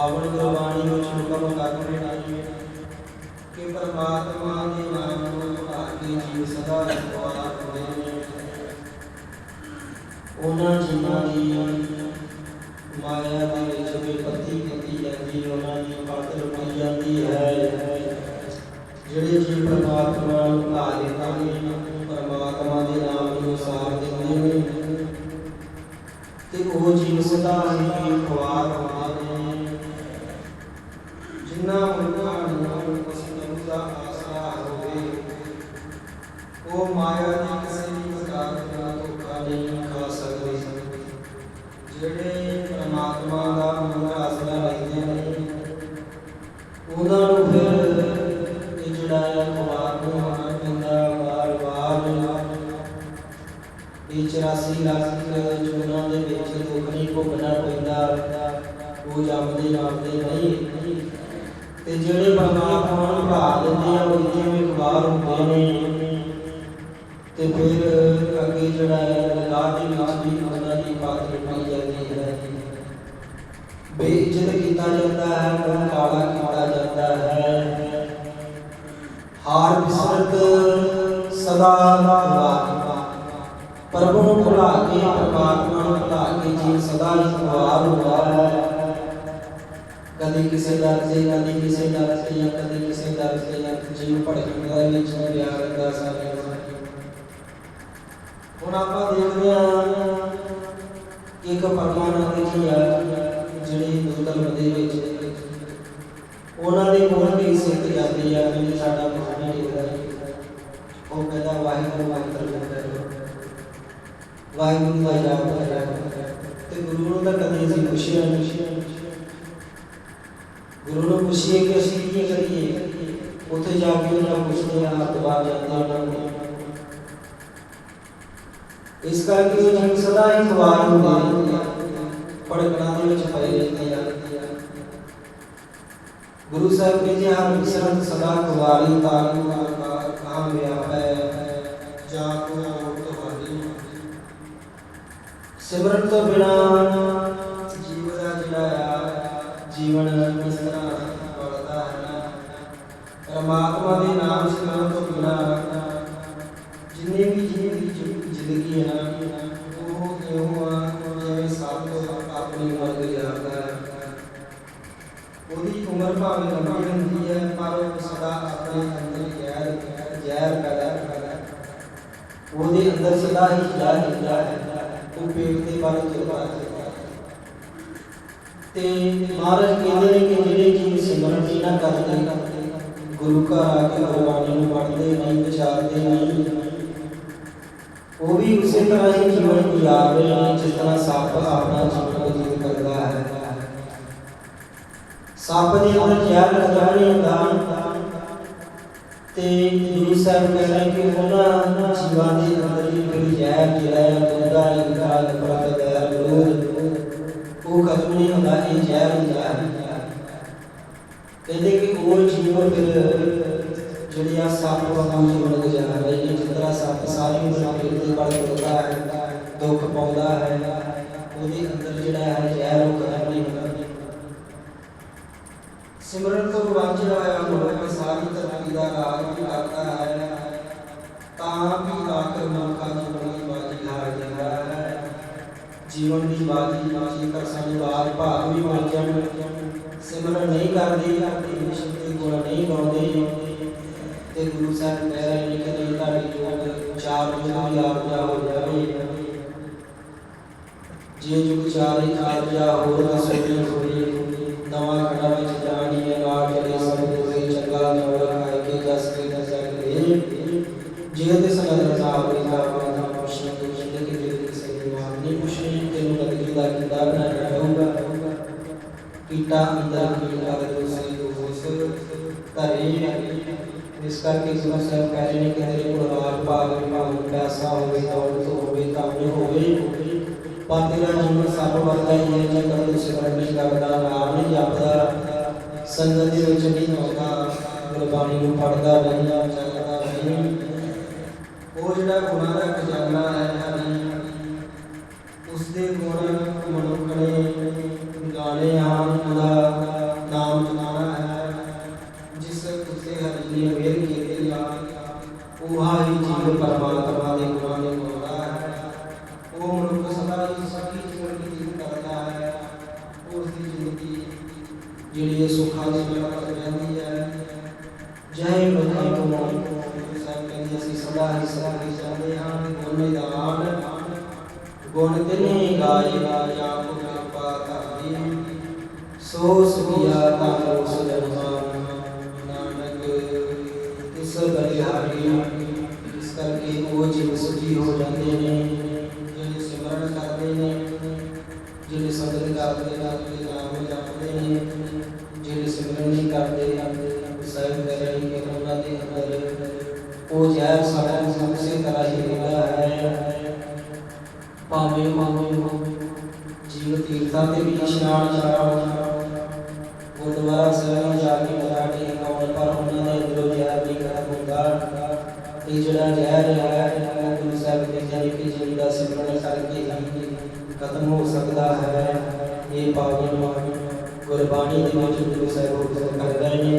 ਪਾਵਨ ਗੁਰਬਾਣੀ ਵਿੱਚ ਹੁਕਮ ਕਰਦੇ ਨੇ ਕਿ ਪਰਮਾਤਮਾ ਦੇ ਨਾਮ ਨੂੰ ਭਾਗੇ ਜੀਵ ਸਦਾ ਦੁਆਰ ਹੁੰਦੇ ਨੇ ਉਹਨਾਂ ਜੀਵਾਂ ਦੀ ਮਾਇਆ ਦੇ ਵਿੱਚ ਵਿਪਤੀ ਕੀਤੀ ਜਾਂਦੀ ਉਹਨਾਂ ਦੀ ਪੱਤ ਲੁੱਟੀ ਜਾਂਦੀ ਹੈ। ਜਿਹੜੇ ਜੀ ਪਰਮਾਤਮਾ ਨੂੰ ਭੁਲਾ ਲੈਂਦੇ ਨੇ ਪਰਮਾਤਮਾ ਦੇ ਨਾਮ ਨੂੰ ਸਾਰ ਦਿੰਦੇ ਨੇ ਤੇ ਉਹ ਜੀਵ ਸਦਾ ਹੀ ਖਵਾਰ ਹੁੰਦੇ ਨੇ ਜਿਨ੍ਹਾਂ ਮਨੁੱਖਾਂ ਨੂੰ ਉਸ ਪ੍ਰਭੂ ਦਾ ਆਸਰਾ ਹੋਵੇ। ਉਹ ਮਾਇਆ ਦੀ ਕਿਸੇ ਵੀ ਪ੍ਰਕਾਰ ਦਾ ਧੋਖਾ ਨਹੀਂ ਖਾ ਸਕਦੇ। ਜਿਹੜੇ ਪਰਮਾਤਮਾ ਦਾ ਮਨ ਆਸਰਾ ਲੈਂਦੇ ਨੇ, ਉਹਨਾਂ ਨੂੰ ਫਿਰ ਇਹ ਜਿਹੜਾ ਹੈ ਹੋਣਾ ਪੈਂਦਾ ਵਾਰ ਵਾਰ ਇਹ 84 ਲੱਖ ਜੁਨਾਂ ਦੇ ਵਿੱਚ ਦੁੱਖ ਨਹੀਂ ਭੋਗਣਾ ਪੈਂਦਾ। ਉਹ ਜੰਮਦੇ ਜੰਮਦੇ ਨਹੀਂ ਤੇ ਜਿਹੜੇ ਪਰਮਾਤਮਾ ਨੂੰ ਭਾ ਲੈਂਦੇ ਆ ਉਹ ਜਿਵੇਂ ਖਵਾਰ ਹੁੰਦੇ ਨੇ, ਤੇ ਫਿਰ ਅੱਗੇ ਜਿਹੜਾ ਹੈ ਲਾਹ ਦੇ ਵਿੱਚ ਵੀ ਉਹਨਾਂ ਦੀ ਬਾਤ ਰੱਖੀ ਜਾਂਦੀ ਹੈ। ਬੇਇੱਜ਼ਤ ਕੀਤਾ ਜਾਂਦਾ ਹੈ ਮੂੰਹ ਕਾਲਾ ਕੀਤਾ ਜਾਂਦਾ ਹੈ। ਹਾਰ ਬਿਸਰਤ ਸਦਾ ਵਾਰ ਪ੍ਰਭੂ ਨੂੰ ਭੁਲਾ ਕੇ, ਪਰਮਾਤਮਾ ਨੂੰ ਭੁਲਾ ਕੇ ਜੀਵ ਸਦਾ ਹੀ ਖੁਆਰ ਹੁੰਦਾ ਹੈ। ਕਦੇ ਕਿਸੇ ਦਰ ਤੇ, ਕਦੇ ਕਿਸੇ ਦਰ ਤੇ ਜਾਂ ਕਦੇ ਕਿਸੇ ਦਰ ਤੇ ਜਾਂ ਜੀਵ ਭਟਕਦਾ ਵਿੱਚ ਪਿਆ ਰਹਿੰਦਾ ਸਾਰੇ ਹੁਣ ਆਪਾਂ ਦੇਖਦੇ ਹਾਂ ਇੱਕ ਪਰਮਾਨੰਦ ਜੀ ਆ, ਜਿਹੜੇ ਦੁਤਲ ਦੇ ਵਿੱਚ ਉਹਨਾਂ ਦੇ ਕੋਲ ਵੀ ਸਿੱਖ ਜਾਂਦੀ ਆ ਕਿ ਸਾਡਾ ਮਨ ਨਹੀਂ ਉਹ ਕਹਿੰਦਾ, ਵਾਹਿਗੁਰੂ ਵਾਹਿਗੁਰੂ ਵਾਹਿਗੁਰੂ। ਦਾ ਜਾਪ ਕਰਿਆ ਤੇ ਗੁਰੂ ਨੂੰ ਤਾਂ ਕਦੇ ਅਸੀਂ ਪੁੱਛਿਆ ਨਹੀਂ ਗੁਰੂ ਨੂੰ ਪੁੱਛੀਏ ਕਿ ਅਸੀਂ ਕੀ ਕਰੀਏ ਉੱਥੇ ਜਾ ਕੇ ਉਹਨਾਂ ਨੂੰ ਪੁੱਛਦੇ ਆ ਦਵਾ ਜਾਂਦੇ ਉਹਨਾਂ ਨੂੰ ਇਸ ਕਰਕੇ ਉਹ ਜੀਵ ਸਦਾ ਹੀ ਖਵਾਰ ਹੁੰਦੇ ਨੇ ਪੜਕਣਾ ਦੇ ਵਿੱਚ ਪਏ ਰਹਿੰਦੇ ਆ ਗੁਰੂ ਸਾਹਿਬ ਕਹਿੰਦੇ ਹਰ ਵਿਸਰਤ ਸਦਾ ਖਵਾਰੀ ਤਾਰੂ ਕਾ ਕਾਮ ਵਿਆਪੈ ਜਾ ਕੋ ਤੁਹਾਡੀ ਸਿਮਰਨ ਤੋਂ ਬਿਨਾ ਜੀਵ ਦਾ ਜਿਹੜਾ ਆ ਜੀਵਨ ਇਸ ਤਰ੍ਹਾਂ ਵੜਦਾ ਹੈ ਨਾ, ਪਰਮਾਤਮਾ ਦੇ ਨਾਮ ਸਿਮਰਨ ਤੋਂ ਬਿਨਾ ਜਿੰਨੇ ਵੀ ਜੀਵ ਦੀ ਜ਼ਿ- ਜ਼ਿੰਦਗੀ ਹੈ ਨਾ, ਉਹ ਇਉਂ ਆ ਜਿਵੇਂ ਸਭ ਆਪਣੀ ਉਮਰ ਗੁਜ਼ਾਰਦਾ ਹੈ। ਉਹਦੀ ਉਮਰ ਭਾਵੇਂ ਲੰਬੀ ਹੁੰਦੀ ਹੈ, ਪਰ ਉਹ ਸਦਾ ਆਪਣੇ ਅੰਦਰ ਜ਼ਹਿਰ ਜ਼ਹਿਰ ਪੈਦਾ ਕਰਦਾ ਹੈ। ਉਹਦੇ ਅੰਦਰ ਸਦਾ ਹੀ ਜ਼ਹਿਰ ਹੁੰਦਾ ਹੈ। ਉਹ ਪੇਟ ਦੇ ਬਾਰੇ ਤੁਰਦਾ ਹੈ। ਤੇ ਮਹਾਰਾਜ ਕਹਿੰਦੇ ਨੇ ਕਿ ਜਿਹੜੇ ਜੀਵ ਸਿਮਰਨ ਜੀ ਨਾ ਕਰਦੇ ਗੁਰੂ ਘਰ ਆ ਕੇ ਗੁਰਬਾਣੀ ਨੂੰ ਪੜ੍ਹਦੇ ਨਹੀਂ ਵਿਚਾਰਦੇ ਨਹੀਂ ਉਹ ਵੀ ਉਸੇ ਤਰ੍ਹਾਂ ਹੀ ਜੀਵਨ ਗੁਜ਼ਾਰ ਰਹੇ ਨੇ ਜਿਸ ਤਰ੍ਹਾਂ ਸੱਪ ਆਪਣਾ ਜੀਵਨ ਬਤੀਤ ਕਰਦਾ ਹੈ ਸੱਪ ਦੇ ਅੰਦਰ ਜ਼ਹਿਰ ਲੱਗਾ ਨਹੀਂ ਹੁੰਦਾ ਤੇ ਗੁਰੂ ਸਾਹਿਬ ਕਹਿੰਦੇ ਕਿ ਉਹਨਾਂ ਜੀਵਾਂ ਦੇ ਅੰਦਰ ਵੀ ਕੋਈ ਜ਼ਹਿਰ ਜਿਹੜਾ ਹੈ ਦੁੱਧਾ ਲਿਖਾ ਨਫ਼ਰਤ ਗੈਰ ਵਿਰੋਧ ਉਹ ਖਤਮ ਨਹੀਂ ਹੁੰਦਾ ਇਹ ਜ਼ਹਿਰ ਹੁੰਦਾ ਹੈ ਕਹਿੰਦੇ ਕਿ ਉਹ ਜੀਵ ਫਿਰ ਜਿਹੜੇ ਆ ਸੱਪ ਵਾਂਗੂ ਜੀਵਨ ਗੁਜ਼ਾਰ ਰਹੇ ਨੇ ਜਿਸ ਤਰ੍ਹਾਂ ਸੱਪ ਸਾਰੀ ਉਮਰ ਪੇਟ ਦੇ ਬਲ ਤੁਰਦਾ ਹੈ ਦੁੱਖ ਪਾਉਂਦਾ ਹੈ ਉਹਦੇ ਅੰਦਰ ਜਿਹੜਾ ਹੈ ਜ਼ਹਿਰ ਉਹ ਖਤਮ ਨਹੀਂ ਹੁੰਦਾ ਸਿਮਰਨ ਤੋਂ ਵਾਂਝਾ ਹੋਇਆ ਮਨੁੱਖ ਸਾਰੀ ਧਰਤੀ ਦਾ ਰਾਜ ਵੀ ਕਰਦਾ ਹੈ ਤਾਂ ਵੀ ਆਖਰ ਮਨੁੱਖਾ ਜੀਵਨ ਦੀ ਬਾਜੀ ਹਾਰ ਜਾਂਦਾ ਹੈ ਜੀਵਨ ਦੀ ਬਾਜੀ ਬਾਜੀ ਕਰ ਸਾਡੀ ਬਾਤ ਭਾਗ ਵੀ ਬਣ ਜਾਣ ਸਿਮਰਨ ਨਹੀਂ ਕਰਦੇ ਆਪਣੀ ਸ਼ਕਤੀ ਗੁਣ ਨਹੀਂ ਗਾਉਂਦੇ ਤੇ ਗੁਰੂ ਸਾਹਿਬ ਕਹਿ ਰਹੇ ਨੇ ਕਿ ਜੇ ਤੁਹਾਡੀ ਜੋਗ ਚਾਰ ਜੁਗ ਦੀ ਆਰਜਾ ਹੋ ਜਾਵੇ ਜੇ ਜੁਗ ਚਾਰ ਹੀ ਆਰਜਾ ਹੋਰ ਨਾ ਸੋਈ ਹੋਈ ਨਵਾਂ ਖੜਾ ਵਿੱਚ ਜਾਣੀ ਹੈ ਨਾਲ ਚਲੇ ਸਭ ਕੋਈ ਚੰਗਾ ਜੋੜ ਖਾਏ ਕੇ ਜਸ ਕੇ ਨਾ ਸਕਦੇ ਜੇ ਤੇ ਸੰਗਤ ਦਾ ਆਪਣੀ ਦਾ ਆਪਣਾ ਪੁੱਛਣ ਦੀ ਜ਼ਿੰਦਗੀ ਦੇ ਵਿੱਚ ਸਹੀ ਮਾਰ ਨਹੀਂ ਪੁੱਛਣੀ ਤੈਨੂੰ ਲੱਗਦੀ ਦਾ ਕਿਦਾਂ ਬਣਾਇਆ ਜਾਊਗਾ ਕੀਟਾ ਅੰਦਰ ਕੀ ਕਰ ਦੋਸੀ ਦੋਸ ਧਰੇ ਇਸ ਕਰਕੇ ਗੁਰੂ ਸਾਹਿਬ ਕਹਿ ਰਹੇ ਨੇ ਕਿ ਤੇਰੇ ਕੋਲ ਰਾਜ ਭਾਗ ਭਾਵੇਂ ਪੈਸਾ ਹੋਵੇ ਦੌਲਤ ਹੋਵੇ ਕੰਮ ਹੋਵੇ ਪਰ ਤੇਰਾ ਜੀਵਨ ਸਭ ਵਰਗਾ ਹੀ ਹੈ ਜੇ ਕਰ ਤੂੰ ਸਿਮਰਨ ਨਹੀਂ ਕਰਦਾ ਨਾਮ ਨਹੀਂ ਜਪਦਾ ਸੰਗਤ ਦੇ ਵਿੱਚ ਨਹੀਂ ਆਉਂਦਾ ਗੁਰਬਾਣੀ ਨੂੰ ਪੜਦਾ ਨਹੀਂ ਚੱਲਦਾ ਨਹੀਂ ਉਹ ਜਿਹੜਾ ਗੁਨਾਹ ਦਾ ਖਜ਼ਾਨਾ ਹੈ ਹਰੀ ਉਸ ਦੇ ਗੁਣ ਉਹ ਹੀ ਜੀਵ ਪਰਮਾਤਮਾ ਦੇ ਗੁਣਾਂ ਦੇ ਗਾਉਂਦਾ ਹੈ ਉਹ ਮਨੁੱਖ ਸਦਾ ਹੀ ਸਖੀ ਜੀਵਨ ਦੀ ਜੀਵ ਕਰਦਾ ਹੈ ਉਸ ਦੀ ਜ਼ਿੰਦਗੀ ਜਿਹੜੀ ਇਹ ਸੁੱਖਾਂ ਦੇ ਵਿੱਚ ਰਹਿੰਦੀ ਹੈ ਜੈ ਬਧਾਈ ਤੋਂ ਸਾਹਿਬ ਕਹਿੰਦੇ ਅਸੀਂ ਸਦਾ ਹੀ ਸਦਾ ਹੀ ਚਾਹੁੰਦੇ ਹਾਂ ਗੁਣ ਨਿਦਾਨ ਗੁਣ ਤਿਨੇ ਗਾਏ ਗਾਇਆ ਕੋ ਕਿਰਪਾ ਧਾਰੀ ਸੋ ਸੁਖਿਆ ਧਨ ਸੁਜਨਮਾਨ ਨਾਨਕ ਇਸ ਬਲਿਹਾਰੀ ਇਸ ਕਰਕੇ ਉਹ ਜਿਵ ਸੁਖੀ ਹੋ ਜਾਂਦੇ ਨੇ, ਜਿਹੜੇ ਸਿਮਰਨ ਕਰਦੇ ਨੇ, ਜਿਹੜੇ ਸੰਗਤ ਕਰਦੇ ਨੇ ਨਾਮ ਜਪਦੇ ਨੇ, ਜਿਹੜੇ ਸਿਮਰਨ ਨਹੀਂ ਕਰਦੇ ਸਾਹਿਬ ਕਰੇ ਕਿ ਉਹਨਾਂ ਦੇ ਅੰਦਰ ਉਹ ਜ਼ਹਿਰ ਸਾਡਾ ਉਸੇ ਤਰ੍ਹਾਂ ਹੀ ਰਹਿੰਦਾ ਹੈ। ਭਾਵੇਂ ਭਾਵੇਂ ਜੀਵ ਤੀਰਥਾਂ ਤੇ ਵੀ ਇਸ਼ਨਾਨ ਕਰਾਉਣ, ਗੁਰਦੁਆਰਾ ਸਾਹਿਬ ਜਾ ਕੇ ਮੱਥਾ ਟੇਕਣ ਪਰ ਉਹਨਾਂ ਦੇ ਅੰਦਰੋਂ ਜ਼ਹਿਰ ਨਹੀਂ ਖਤਮ ਹੁੰਦਾ ਇਹ ਜਿਹੜਾ ਜ਼ਹਿਰ ਹੈ ਉਹ ਗੁਰੂ ਸਾਹਿਬ ਦੇ ਜਾਨੀ ਕਿ ਜੀਵ ਦਾ ਸਿਮਰਨ ਕਰਕੇ ਹੀ ਖਤਮ ਹੋ ਸਕਦਾ ਹੈ। ਇਹ ਪਾਵਨ ਗੁਰਬਾਣੀ ਦੇ ਵਿੱਚ ਗੁਰੂ ਸਾਹਿਬ ਹੁਕਮ ਕਰ ਰਹੇ ਨੇ।